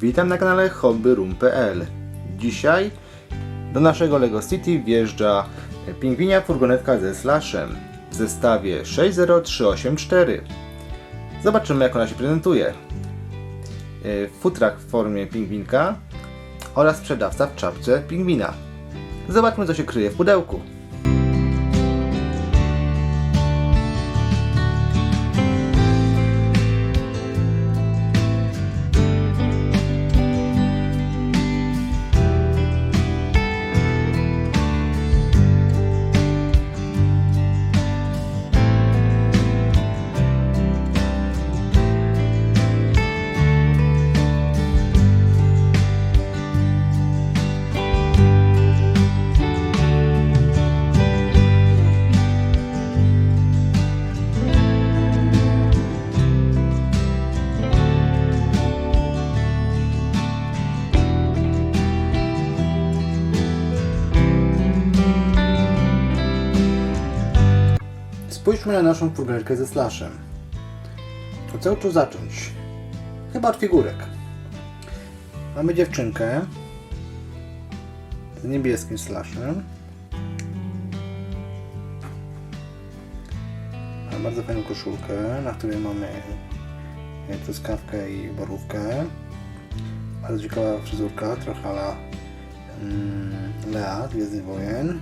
Witam na kanale hobbyroom.pl Dzisiaj do naszego LEGO City wjeżdża pingwinia furgonetka ze slashem w zestawie 60384. Zobaczymy jak ona się prezentuje. E, Futrak w formie pingwinka oraz sprzedawca w czapce pingwina. Zobaczmy co się kryje w pudełku. Spójrzmy na naszą furgonetkę ze slashem. Od czego tu zacząć? Chyba od figurek. Mamy dziewczynkę z niebieskim slashem. Mamy bardzo fajną koszulkę, na której mamy e, truskawkę i borówkę. Bardzo ciekawa fryzurka, trochę ala mm, Lea, Gwiezdny Wojen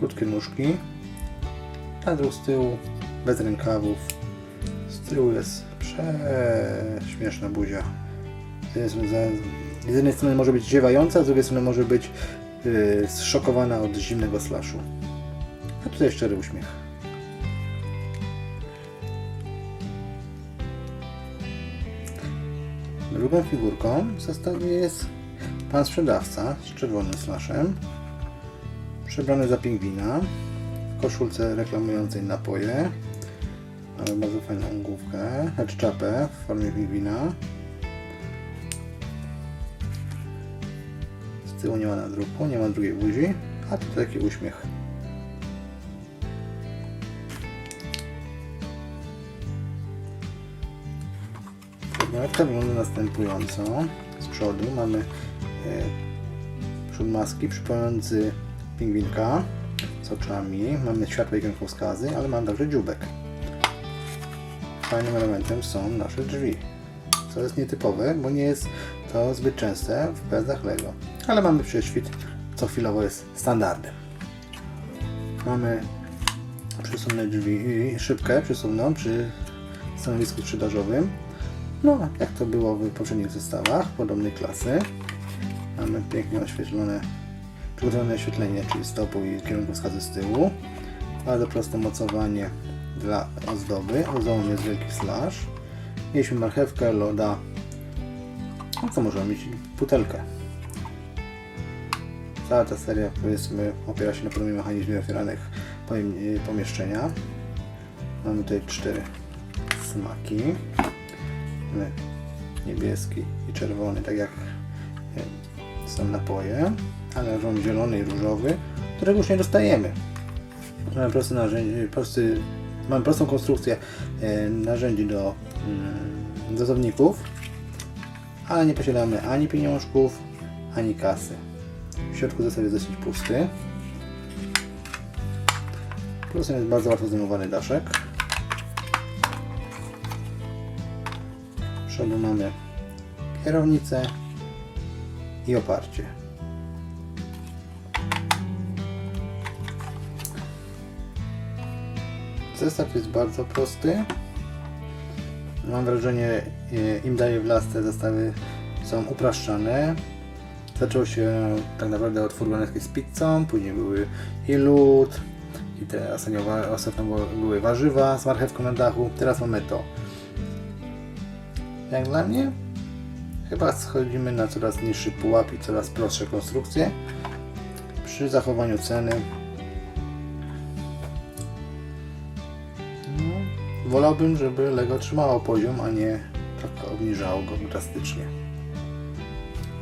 krótkie nóżki, dół z tyłu bez rękawów. Z tyłu jest prześmieszna buzia. Z jednej strony- może być ziewająca, z drugiej strony może być yy, zszokowana od zimnego slaszu. A tutaj szczery uśmiech. Drugą figurką jest pan sprzedawca z czerwonym slashem przebrany za pingwina w koszulce reklamującej napoje. Mamy bardzo fajną główkę, znaczy czapę w formie pingwina. Z tyłu nie ma nadruku, nie ma drugiej buzi, a tu taki uśmiech. Furgonetka wygląda następująco. Z przodu mamy e, przód maski przypominający pingwinka z oczami. Mamy światłe kierunkowskazy, ale mamy także dziubek. Fajnym elementem są nasze drzwi, co jest nietypowe, bo nie jest to zbyt częste w pojazdach LEGO. Ale mamy prześwit, co chwilowo jest standardem. Mamy przesunne drzwi i szybkę przesunną przy stanowisku sprzedażowym. No, jak to było w poprzednich zestawach podobnej klasy. Mamy pięknie oświetlone przygotowane oświetlenie, czyli stopu i kierunkowskazy z tyłu. Bardzo proste mocowanie dla ozdoby. Ozdobą jest wielki slash. Mieliśmy marchewkę, loda. No co możemy mieć? Butelkę. Cała ta seria powiedzmy opiera się na podobnym mechanizmie otwieranych pomieszczenia. Mamy tutaj cztery smaki. Mamy niebieski i czerwony, tak jak są napoje leżą zielony i różowy, którego już nie dostajemy. Mamy prosty narzędzie, prosty, mamy prostą konstrukcję e, narzędzi do mm, dozowników, ale nie posiadamy ani pieniążków, ani kasy. W środku zestaw jest dosyć pusty. Plusem jest bardzo łatwo zdejmowany daszek. Z przodu mamy kierownicę i oparcie. Zestaw jest bardzo prosty. Mam wrażenie, e, im dalej w las te zestawy są upraszczane. Zaczęło się tak naprawdę od furgonetki z pizzą, później były i lód, i te ostatnio, były warzywa z marchewką na dachu. Teraz mamy to. Jak dla mnie, chyba schodzimy na coraz niższy pułap i coraz prostsze konstrukcje. Przy zachowaniu ceny Wolałbym, żeby Lego trzymało poziom, a nie trochę obniżało go drastycznie.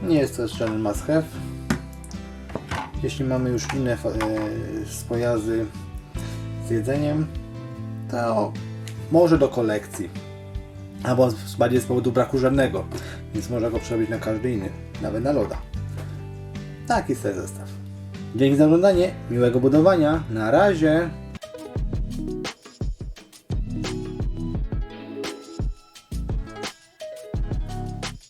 Nie jest to żaden must have. Jeśli mamy już inne e, pojazdy z jedzeniem, to może do kolekcji. albo bardziej z powodu braku żadnego, więc można go przerobić na każdy inny, nawet na loda. Taki sobie zestaw. Dzięki za oglądanie, miłego budowania, na razie!